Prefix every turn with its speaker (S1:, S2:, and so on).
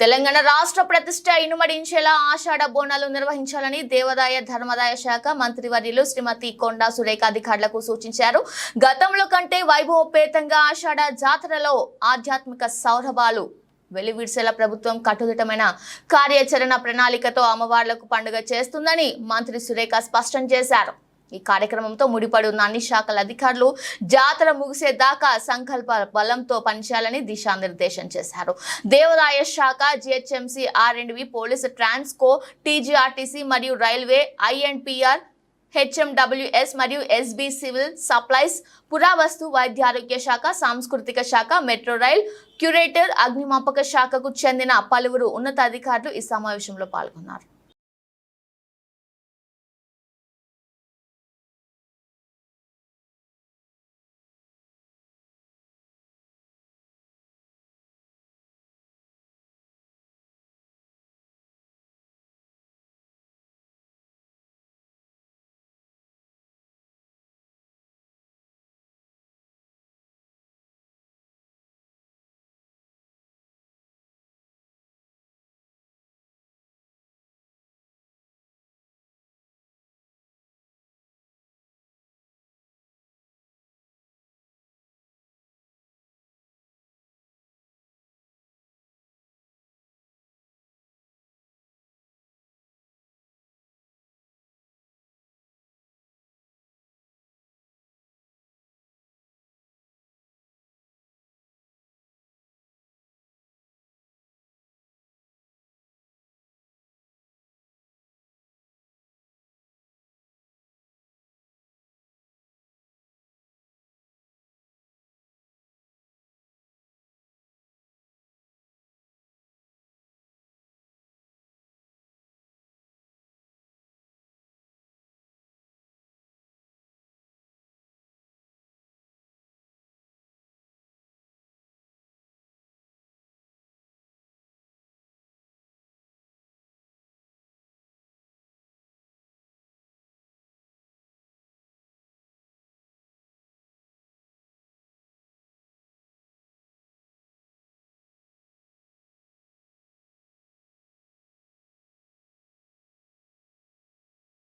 S1: తెలంగాణ రాష్ట్ర ప్రతిష్ట ఇనుమడించేలా ఆషాఢ బోనాలు నిర్వహించాలని దేవాదాయ ధర్మాదాయ శాఖ మంత్రివర్యులు శ్రీమతి కొండా సురేఖ అధికారులకు సూచించారు. గతంలో కంటే వైభవపేతంగా ఆషాఢ జాతరలో ఆధ్యాత్మిక సౌరభాలు వెలివిడిసేలా ప్రభుత్వం కట్టుదిట్టమైన కార్యాచరణ ప్రణాళికతో అమ్మవార్లకు పండుగ చేస్తుందని మంత్రి సురేఖ స్పష్టం చేశారు. ఈ కార్యక్రమంతో ముడిపడి ఉన్న అన్ని శాఖల అధికారులు జాతర ముగిసేదాకా సంకల్ప బలంతో పనిచేయాలని దిశానిర్దేశం చేశారు. దేవాదాయ శాఖ GHMC R and B police Transco TGRTC మరియు రైల్వే ఐఎన్పిఆర్ హెచ్ఎండబ్ల్యూఎస్ మరియు ఎస్బి సివిల్ సప్లైస్ పురావస్తు వైద్య ఆరోగ్య శాఖ సాంస్కృతిక శాఖ మెట్రో రైల్ క్యూరేటర్ అగ్నిమాపక శాఖకు చెందిన పలువురు ఉన్నతాధికారులు ఈ సమావేశంలో పాల్గొన్నారు.